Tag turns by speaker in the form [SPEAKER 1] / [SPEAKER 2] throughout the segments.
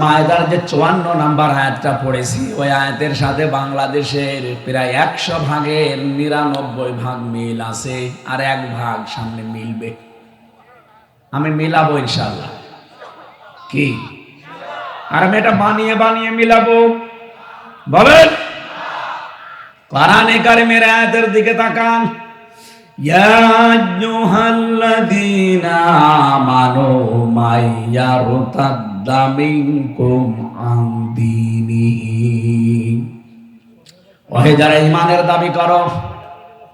[SPEAKER 1] মায়দার যে চুয়ান্ন নাম্বার আয়াতটা পড়েছি, ওই আয়াতের সাথে বাংলাদেশের প্রায় একশো ভাগের নিরানব্বই ভাগ মিল আছে আর এক ভাগ সামনে মিলবে। আমি মিলাবো ইনশাল্লাহ কি? আর আমি এটা বানিয়ে বানিয়ে মিলাবো। বলেন। কোরআনে কারিমের আয়াতের দিকে তাকান। ইয়া আইয়ুহাল্লাযীনা আমানু যারা ইমানের দাবি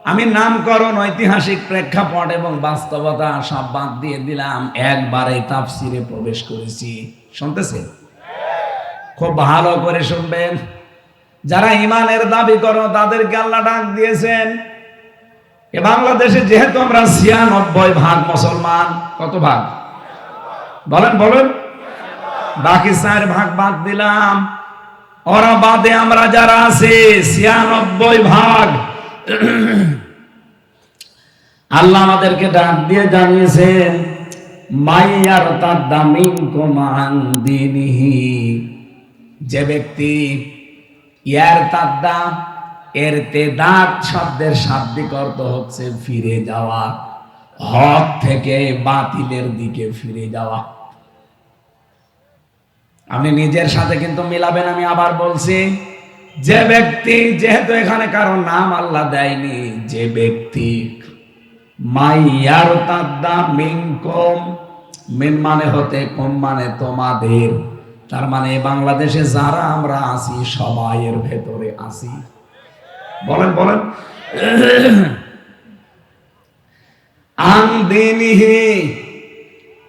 [SPEAKER 1] আমি নামকরণ, ঐতিহাসিক প্রেক্ষাপট এবং বাস্তবতা সব বাদ দিয়ে দিলাম একবারে তাফসিরে প্রবেশ করেছি। শুনতেছে? খুব ভালো করে শুনবেন। যারা ইমানের দাবি করো, তাদেরকে আল্লাহ ডাক দিয়েছেন। এ বাংলাদেশে যেহেতু আমরা ছিয়ানব্বই ভাগ মুসলমান, কত ভাগ? বলেন বলেন। বাকি চার ভাগ বাদ দিলাম। ওরা বাদে আমরা যারা আছি, ছিয়ানব্বই ভাগ। আল্লাহ আমাদেরকে ডাক দিয়ে জানিয়েছেন মাইয়ার তার দামিন কমান যে ব্যক্তি ইয়ার তাদ্দা, এর তেদাত শব্দের শাব্দিক অর্থ হচ্ছে ফিরে যাওয়া, হক থেকে বাতিলের দিকে ফিরে যাওয়া। আপনি নিজের সাথে কিন্তু মিলাবেন, আমি আবার বলছি, যে ব্যক্তি যেহেতু এখানে কারও নাম আল্লাহ দেয়নি, যে ব্যক্তি মাইয়ার তাদ্দা মিন কম, মিন মানে হতে কম মানে তোমাদের। তার মানে বাংলাদেশে যারা আমরা আছি, সবাই এর ভেতরে আছি। বলেন বলেন।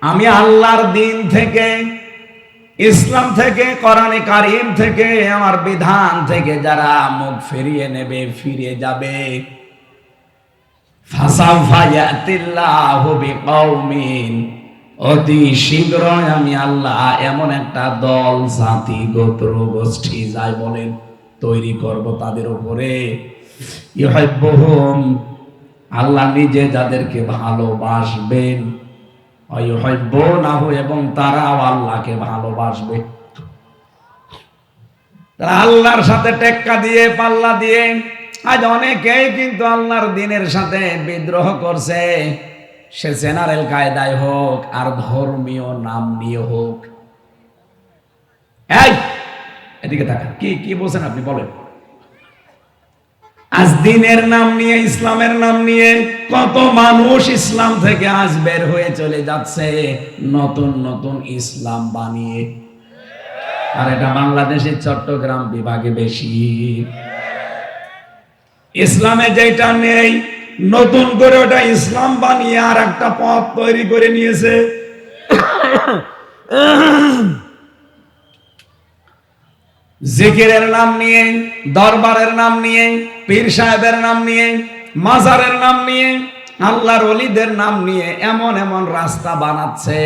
[SPEAKER 1] আমি আল্লাহর দিন থেকে ইসলাম থেকে, কোরআনে কারিম থেকে, আমার বিধান থেকে যারা মুখ ফিরিয়ে নেবে, ফিরে যাবে। অতি আমি আল্লাহ এমন একটা দল, জাতি, গোত্র, গোষ্ঠী, যাই বলেন, তৈরি করব তাদের উপরে। আল্লাহ নিজে যাদেরকে ভালোবাসবেন। এবং তারাও আল্লাহকে ভালোবাসবে। তারা আল্লাহর সাথে টেক্কা দিয়ে, পাল্লা দিয়ে, আজ অনেকেই কিন্তু আল্লাহর দিনের সাথে বিদ্রোহ করছে। সে জেনারেল কায়দায় হোক, আর ধর্মীয় নাম নিয়ে হোক। এই, এদিকে তাকান। কি কি বলছেন আপনি? বলেন। আজ দিনের নাম নিয়ে, ইসলামের নাম নিয়ে কত মানুষ ইসলাম থেকে আজ বের হয়ে চলে যাচ্ছে। নতুন নতুন ইসলাম বানিয়ে। আর এটা বাংলাদেশের চট্টগ্রাম বিভাগে বেশি। ইসলামে যেটা নেই, নতুন করে ওটা ইসলাম বানিয়ে আর একটা পথ তৈরি করে নিয়েছে। জিকিরের নাম নিয়ে, দরবারের নাম নিয়ে, পীর সাহেবের নাম নিয়ে, মাজারের নাম নিয়ে, আল্লাহর অলিদের নাম নিয়ে এমন এমন রাস্তা বানাচ্ছে।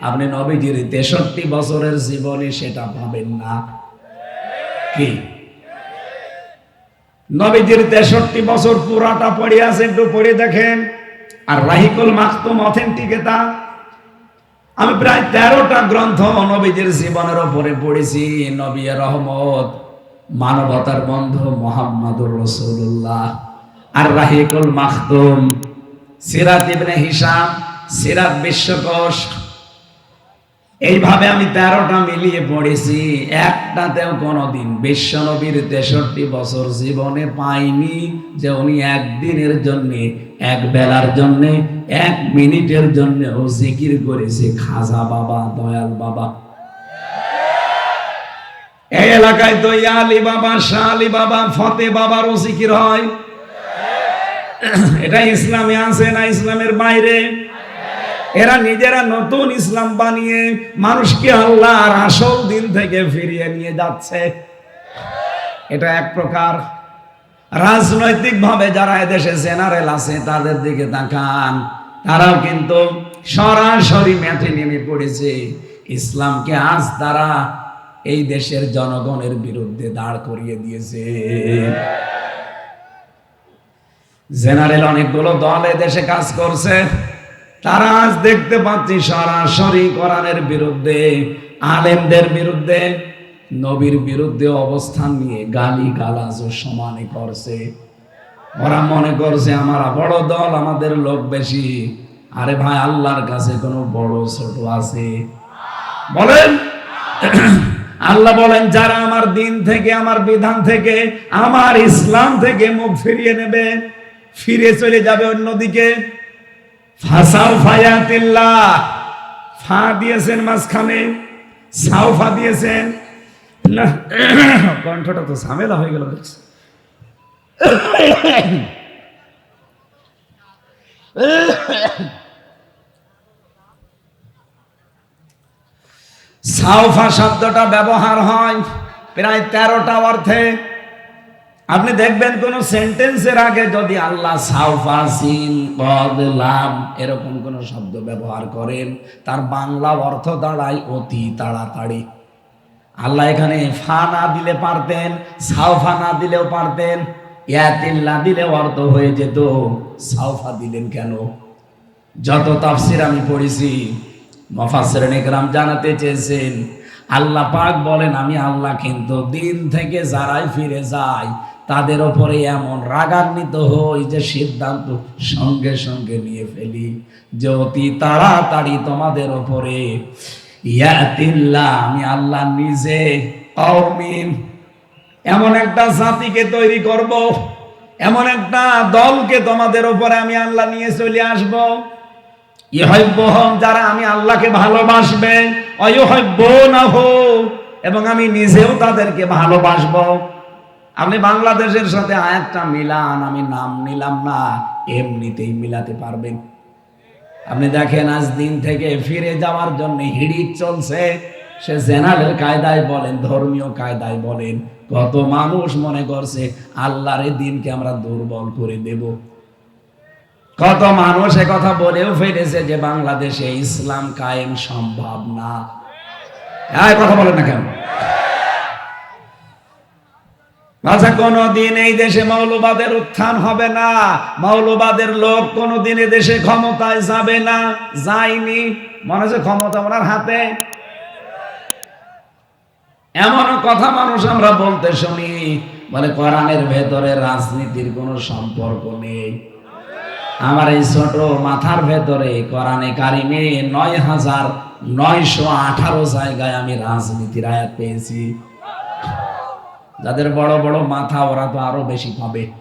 [SPEAKER 1] আপনি নবীজির তেষট্টি বছরের জীবনে সেটা পাবেন না। কি? নবীজির তেষট্টি বছর পুরাটা পড়ে আছে, একটু পড়ে দেখেন। আর রাহিকুল মাকতুম অথেন্টিক এটা আমি প্রায় তেরোটা গ্রন্থ নবীদের জীবনের ওপরে পড়েছি নবী রহমত, মানবতার বন্ধ মোহাম্মদুর রসুল্লাহ আর রাহিকুল মাহতুম সিরাত ইবনে হিসাম সিরাত বিশ্বকোষ এইভাবে আমি তেরোটা মিলিয়ে পড়েছি। একটাতেও কোনোদিন বিশ্ব নবীর তেষট্টি বছর জীবনে পাইনি যে উনি একদিনের জন্যে, এক বেলার জন্যে, এক মিনিটের জন্য ও জিকির করেছে, খাজা বাবা, দয়াল বাবা। এই এলাকায় তো আলী বাবা শাহ আলী বাবা, ফতে বাবারও জিকির হয়। এটা ইসলামে আছে না ইসলামের বাইরে? এরা নিজেরা নতুন ইসলাম বানিয়ে মানুষকে আল্লাহর আসল দিন থেকে ফিরিয়ে নিয়ে যাচ্ছে। এটা এক প্রকার। রাজনৈতিক ভাবে যারা এদেশে জেনারেল আছে, তাদের দিকে তাকান। তারাও কিন্তু সরাসরি ম্যাটে নেমে পড়েছে। ইসলামকে আজ তারা এই দেশের জনগণের বিরুদ্ধে দাঁড় করিয়ে দিয়েছে। জেনারেল অনেকগুলো দল দেশে কাজ করছে। তারা আজ দেখতে পাচ্ছি সরাসরি কোরআনের বিরুদ্ধে, আলেমদের বিরুদ্ধে, নবীর বিরুদ্ধে অবস্থান নিয়ে গালি গালাজ ও সমানে করছে। ওরা মনে করছে, আমার বড় দল, আমাদের লোক বেশি। আরে ভাই, আল্লাহর কাছে কোনো বড় ছোট আছে? বলেন। আল্লাহ বলেন, যারা আমার দিন থেকে, আমার বিধান থেকে, আমার ইসলাম থেকে মুখ ফিরিয়ে নেবে, ফিরে চলে যাবে অন্যদিকে ফাসাও ফায়াতিল্লাহ। ফা দিয়েছেন মাঝখানে সাউফা দিয়েছেন। কণ্ঠটা তো ঝামেলা হয়ে গেল সাউফা শব্দটা ব্যবহার হয় প্রায় তেরোটা অর্থে। আপনি দেখবেন কোন সেন্টেন্সের আগে যদি আল্লাহ সাউফা সিন এরকম কোন শব্দ ব্যবহার করেন, তার বাংলা অর্থ দাঁড়ায় অতি তাড়াতাড়ি। আল্লাহ এখানে ফা না দিলে পারতেন, সাউফা না দিলেও পারতেন ইয়াতিল্লা দিলে অর্থ হয়ে যেত, সাউফা দিলেন কেন? যত তাফসির আমি পড়েছি মফাসের জানাতে চেয়েছেন, আল্লাহ পাক বলেন, আমি আল্লাহ কিন্তু দিন থেকে যারাই ফিরে যায় তাদের ওপরে এমন রাগান্বিত হই যে সিদ্ধান্ত সঙ্গে সঙ্গে নিয়ে ফেলি। যে অতি তাড়াতাড়ি তোমাদের ওপরে আমি আল্লাহ নিজে এমন একটা জাতিকে তৈরি করব, এমন একটা দলকে তোমাদের উপরে আমি আল্লাহ নিয়ে চলে আসব। যারা আমি আল্লাহকে ভালোবাসবে অয়হব্য না হো এবং আমি নিজেও তাদেরকে ভালোবাসবো। আপনি বাংলাদেশের সাথে আরেকটা মিলান, আমি নাম নিলাম না, এমনিতেই মিলাতে পারবেন। আপনি দেখেন আজ দিন থেকে ফিরে যাওয়ার জন্য হিড়িক চলছে। সে জেনারেল কায়দায় বলেন, ধর্মীয় কায়দায় বলেন, কত মানুষ মনে করছে আল্লাহর দিনকে আমরা দুর্বল করে দেব। কত মানুষ কথা বলেও ফেলেছে যে বাংলাদেশে ইসলাম কায়েম সম্ভব না। কথা বলেন না কেন? আচ্ছা কোনদিন এই দেশে মৌলবাদের উত্থান হবে না। মৌলবাদের লোক কোনদিন এ দেশে ক্ষমতায় যাবে না। যায়নি। মনে হচ্ছে ক্ষমতা ওনার হাতে। এমন কথা মানুষ আমরা বলতে শুনি। বলে, কোরআনের ভেতরে রাজনীতির কোনো সম্পর্ক নেই। আমার এই ছোট মাথার ভেতরে কোরআনে কারিমে নয় হাজার নয়শো আঠারো জায়গায় আমি রাজনীতির আয়াত পেয়েছি। যাদের বড় বড় মাথা ওরা তো আরও বেশি পাবে।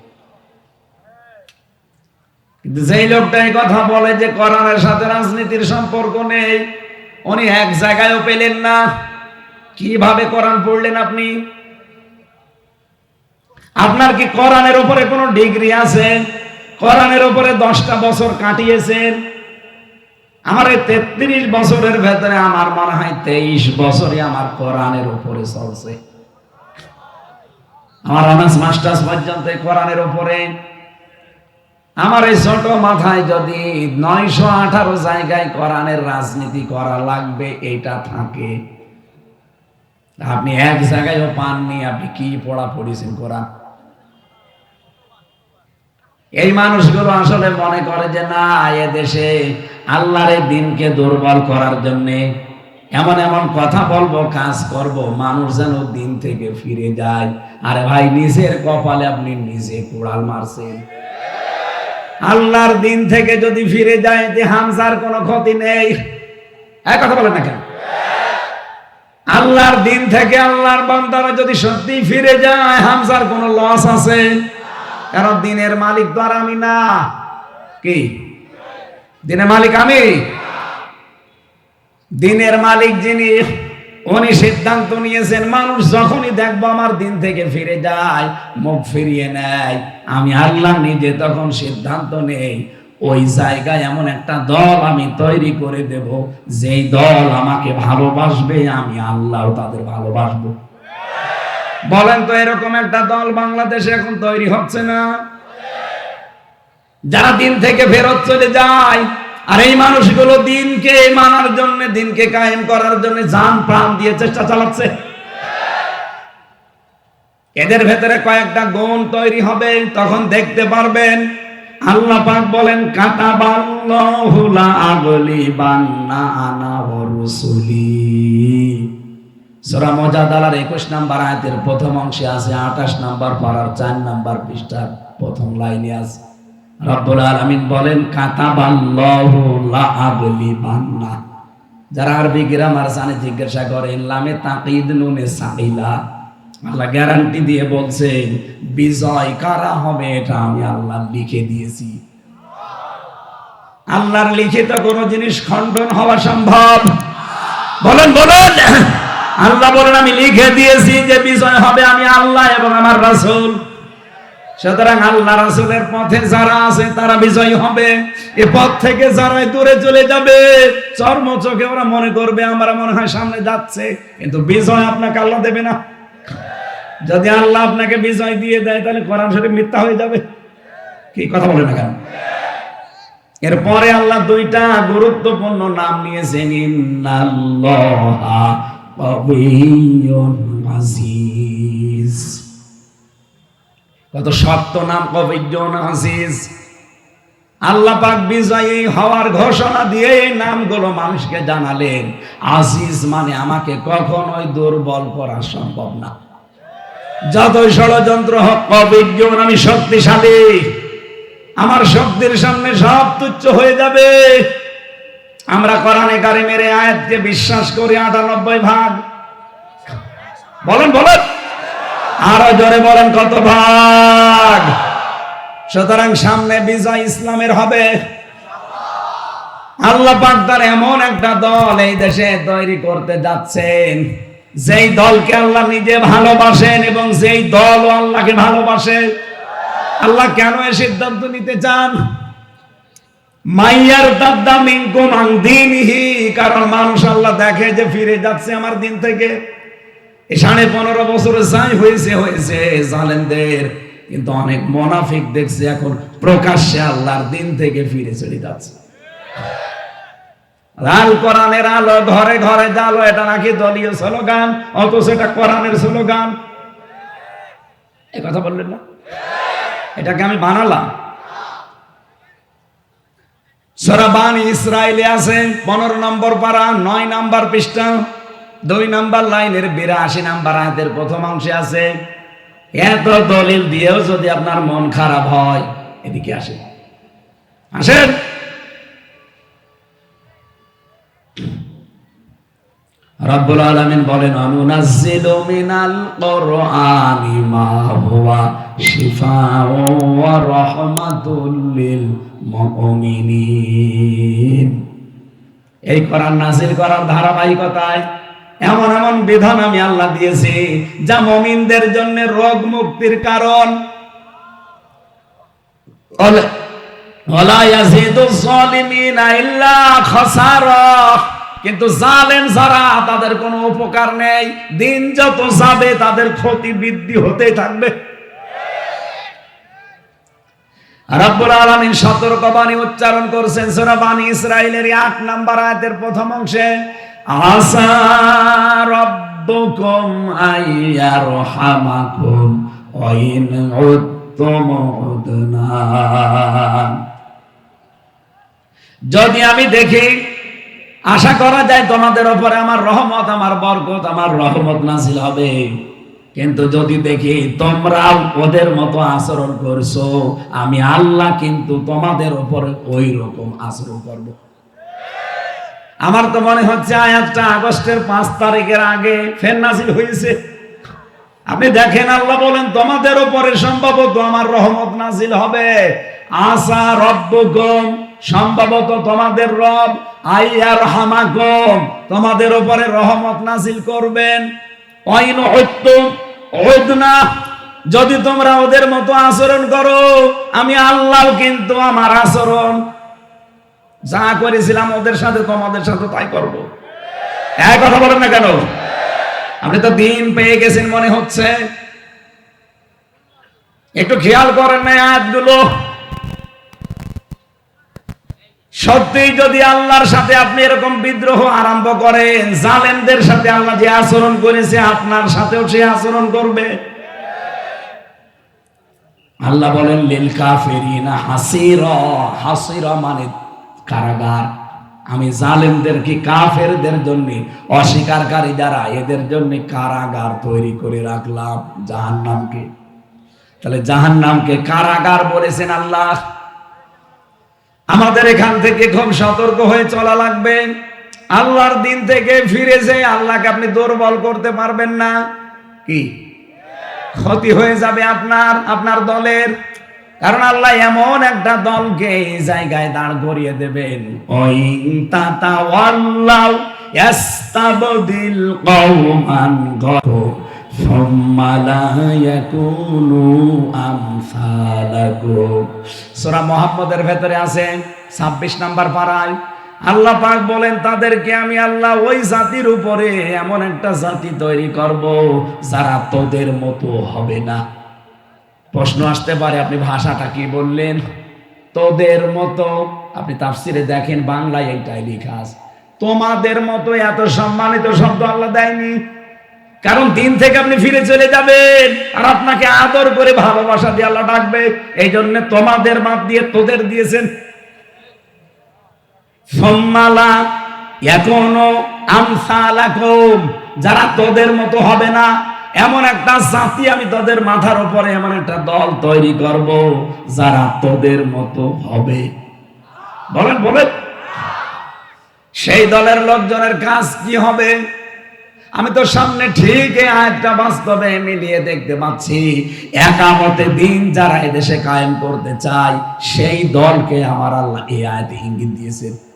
[SPEAKER 1] কিন্তু যেই লোকটা কথা বলে যে কোরআনের সাথে রাজনীতির সম্পর্ক নেই, উনি এক জায়গায়ও পেলেন না। কীভাবে কোরআন পড়লেন আপনি? আপনার কি কোরআনের উপরে কোনো ডিগ্রি আছে? কোরআনের উপরে দশটা বছর কাটিয়েছেন? আমার এই তেত্রিশ বছরের ভেতরে আমার মনে হয় তেইশ বছরই আমার কোরআনের উপরে চলছে। আমার অনার্স মাস্টার্স পর্যন্ত কোরআনের উপরে। আমার এই ছোট মাথায় যদি নয়শো আঠারো জায়গায় কোরআনের রাজনীতি করা লাগবে এটা থাকে। আপনি এক জায়গায়ও পাননি, আপনি কি পড়া পড়েছেন কোরআন? এই মানুষগুলো আসলে মনে করে যে, না, এ দেশে আল্লাহর এই দিনকে দুর্বল করার জন্যে এমন এমন কথা বলব, কাজ করব, মানুষ যেন দিন থেকে ফিরে যায়। আরে ভাই, নিজের কপালে আপনি নিজে কোড়াল মারছেন। আল্লাহর দিন থেকে যদি ফিরে যায় যে হামসার কোনো ক্ষতি নেই। এক কথা বলেন না কেন? আল্লাহর দিন থেকে আল্লাহর বান্দারা যদি সত্যি ফিরে যায় হামসার কোনো লস আছে? কারণ দিনের মালিক তো আর আমি না। কি? দিনের মালিক আমি? দিনের মালিক যিনি উনি সিদ্ধান্ত নিয়েছেন, মানুষ যখনই দেখব আমার দিন থেকে ফিরে যায়, মুখ ফিরিয়ে নেয়। আমি আল্লাহ নিজে তখন সিদ্ধান্ত নেই, ওই জায়গায় এমন একটা দল আমি তৈরি করে দেব, যেই দল আমাকে ভালোবাসবে, আমি আল্লাহ তাদের ভালোবাসবো। বলেন তো এরকম একটা দল বাংলাদেশে এখন তৈরি হচ্ছে না? যারা দিন থেকে ফেরত চলে যায় আর এই মানুষগুলো দিনকে মানার জন্য, দিনকে কায়েম করার জন্য জান, প্রাণ দিয়ে চেষ্টা চালাচ্ছে। এদের ভেতরে কয়েকটা গুণ তৈরি হবে, তখন দেখতে পারবেন, আল্লাহ পাক বলেন কাটা বাল্লাহুলা আগলি বান্না আনা রসুলি। সোরা মজাদালার একুশ নাম্বার আয়াতের প্রথম অংশে আছে, আঠাশ নাম্বার পাড়ার চার নাম্বার পৃষ্ঠার প্রথম লাইনে আছে। রব্বুল আলামিন বলেন, কাতাবাল্লাহু যারা আরবি গ্রামার জানে, জিজ্ঞাসা করেন, লামে তাকিদ নুনে সাইলা। আল্লাহ গ্যারান্টি দিয়ে বলছেন, বিজয় কারা হবে এটা আমি আল্লাহ লিখে দিয়েছি। আল্লাহর লিখিত কোন জিনিস খণ্ডন হওয়া সম্ভব। বলেন বলেন। আল্লাহ বলেন, আমি লিখে দিয়েছি যে বিজয় হবে আমি আল্লাহ এবং আমার রাসূল। সুতরাং আল্লাহ রাসূলের পথে যারা আছে তারা বিজয়ী হবে। এ পথ থেকে যারা দূরে চলে যাবে, চর্ম চোখে ওরা মনে করবে, আমরা মনে হয় সামনে যাচ্ছে। কিন্তু বিজয় আপনাকে আল্লাহ দেবে না। যদি আল্লাহ আপনাকে বিজয় দিয়ে দেয়, তাহলে কোরআন শরীফ মিথ্যা হয়ে যাবে। কি কথা বলে না কেন? এরপরে আল্লাহ দুইটা গুরুত্বপূর্ণ নাম নিয়েছেন, ইন্নাল্লাহা আজিজ। কত শক্ত নাম কবিয়্যুন আজিজ। আল্লাহ পাক বিজয়ী হওয়ার ঘোষণা দিয়ে এই নামগুলো মানুষকে জানালেন। আজিজ মানে আমাকে কখনোই দুর্বল করা সম্ভব না। যতই ষড়যন্ত্র হোক অভিজ্ঞান আমি শক্তিশালী। আমার শক্তির সামনে সব তুচ্ছ হয়ে যাবে। আমরা কোরআনে কারিমের আয়াতকে বিশ্বাস করি আটানব্বই ভাগ। বলেন বলেন। আরও জোরে বলেন কত ভাগ। সুতরাং সামনে বিজয় ইসলামের হবে। আল্লাহ পাক তার এমন একটা দল এই দেশে তৈরি করতে যাচ্ছেন। যেই দলকে আল্লাহ নিজে ভালোবাসেন এবং যেই দল আল্লাহকে ভালোবাসে। আল্লাহ কেন এ সিদ্ধান্ত নিতে চান? মাইয়ার দাদ্দা মিনকুম আন দীনিহি কারণ মানুষ আল্লাহ দেখে যে ফিরে যাচ্ছে আমার দিন থেকে। সাড়ে পনেরো বছরে যাই হয়েছে হয়েছে জালেমদের। কিন্তু অনেক মোনাফিক দেখছে এখন প্রকাশ্যে আল্লাহর দিন থেকে ফিরে চলে যাচ্ছে। লাল কোরআনের আলো ঘরে ঘরে জালো এটা নাকি দলীয় স্লোগান? কোরআনের স্লোগান। এ কথা বললেন না? এটাকে আমি বানালাম। সরাবান ইসরায়েলে আছে, পনেরো নম্বর পারা, নয় নাম্বার পৃষ্ঠা। দুই নাম্বার লাইনের বিরাশি নাম্বার হাতের প্রথম অংশে আছে, এত দলিল দিয়েও যদি আপনার মন খারাপ হয়, এদিকে আসেন। আসেন। রব্বুল বলেন, অনুনাজ্জিলু মিনাল কোরআনি মা হুয়া মুমিনিন। এই কোরআন নাজিল করার ধারাবাহিকতায় এমন এমন বিধান আমি আল্লাহ দিয়েছি, যা মুমিনদের জন্য রোগ মুক্তির কারণ। কিন্তু তাদের কোনো উপকার নেই। দিন যত যাবে, তাদের ক্ষতি বৃদ্ধি হতেই থাকবে। সতর্কবাণী উচ্চারণ করছেন সূরা বানী ইসরাইলের 8 নাম্বার আয়াতের প্রথম অংশে। যদি আমি দেখি, আশা করা যায় তোমাদের উপরে আমার রহমত, আমার বরকত, আমার রহমত নাজিল হবে। কিন্তু যদি দেখি তোমরাও ওদের মতো আচরণ করছ, আমি আল্লাহ কিন্তু তোমাদের উপরে ওই রকম আচরণ করব। আমার তো মনে হচ্ছে আয়াতটা আগস্টের পাঁচ তারিখের আগে ফের নাজিল হয়েছে আপনি দেখেন আল্লাহ বলেন, তোমাদের উপরে সম্ভবত আমার রহমত নাজিল হবে। আসা রব্বগম সম্ভবত তোমাদের রব আইয়ার হামাগম তোমাদের উপরে রহমত নাজিল করবেন। অইন হত্যম ওদনা যদি তোমরা ওদের মতো আচরণ করো, আমি আল্লাহ কিন্তু আমার আচরণ যা করেছিলাম ওদের সাথে, তোমাদের সাথে তাই করব। এক কথা বলেন না কেন? আপনি তো দিন পেয়ে গেছেন মনে হচ্ছে। একটু খেয়াল করেন না আয়াতগুলো। সত্যি যদি আল্লাহর সাথে আপনি এরকম বিদ্রোহ আরম্ভ করেন, জালেমদের সাথে আল্লাহ যে আচরণ করেছে, আপনার সাথেও সে আচরণ করবে। আল্লাহ বলেন, লিল কাফিরিনা হাসির। হাসির মানে কারাগার। আমি জালেমদেরকে কাফেরদের জন্য অস্বীকারী যারা এদের জন্য কারাগার তৈরি করে রাখলাম জাহান্নামকে? তাহলে জাহান্নামকে কারাগার বলেছেন আল্লাহ। আমাদের এখান থেকে খুব সতর্ক হয়ে চলা লাগবে। আল্লাহর দিন থেকে ফিরে যে আল্লাহকে আপনি দুর্বল করতে পারবেন না। কি? ক্ষতি হয়ে যাবে আপনার আপনার দলের। কারণ আল্লাহ এমন একটা দলকে এই জায়গায় দাঁড় করিয়ে দেবেন। ওইং তাতা কওমান সূরা মুহাম্মদের ভেতরে আছে 26 নাম্বার পারায় আল্লাহ পাক বলেন, তাদেরকে আমি আল্লাহ ওই জাতির উপরে এমন একটা জাতি তৈরি করব যারা তোদের মতো হবে না। প্রশ্ন আসতে পারে, আপনি ভাষাটা কি বললেন? তোদের মতো, আপনি তাফসিরে দেখেন বাংলায় এইটাই লেখা আছে। তোমাদের মতো এত সম্মানিত শব্দ আল্লাহ দেয়নি। কারণ দিন থেকে আপনি ফিরে চলে যাবেন, আর আপনাকে আদর করে ভালোবাসা দিয়ে আল্লাহ ডাকবে। এই জন্য তোমাদের মাপ দিয়ে তোদের দিয়েছেন। সম্মালা এখনও আমসালাকুম, যারা তোদের মতো হবে না এমন একটা জাতি আমি তোদের মাথার উপরে এমন একটা দল তৈরি করব যারা তোদের মতো হবে। বলেন বলেন। সেই দলের লোকজনের কাজ কি হবে? আমি তো সামনে ঠিক এই আয়াতটা বাস্তবে মিলিয়ে দেখতে পাচ্ছি। একামতে দিন যারা এদেশে কায়েম করতে চায়, সেই দলকে আমার আল্লাহ এই আয়াতে ইঙ্গিত দিয়েছেন।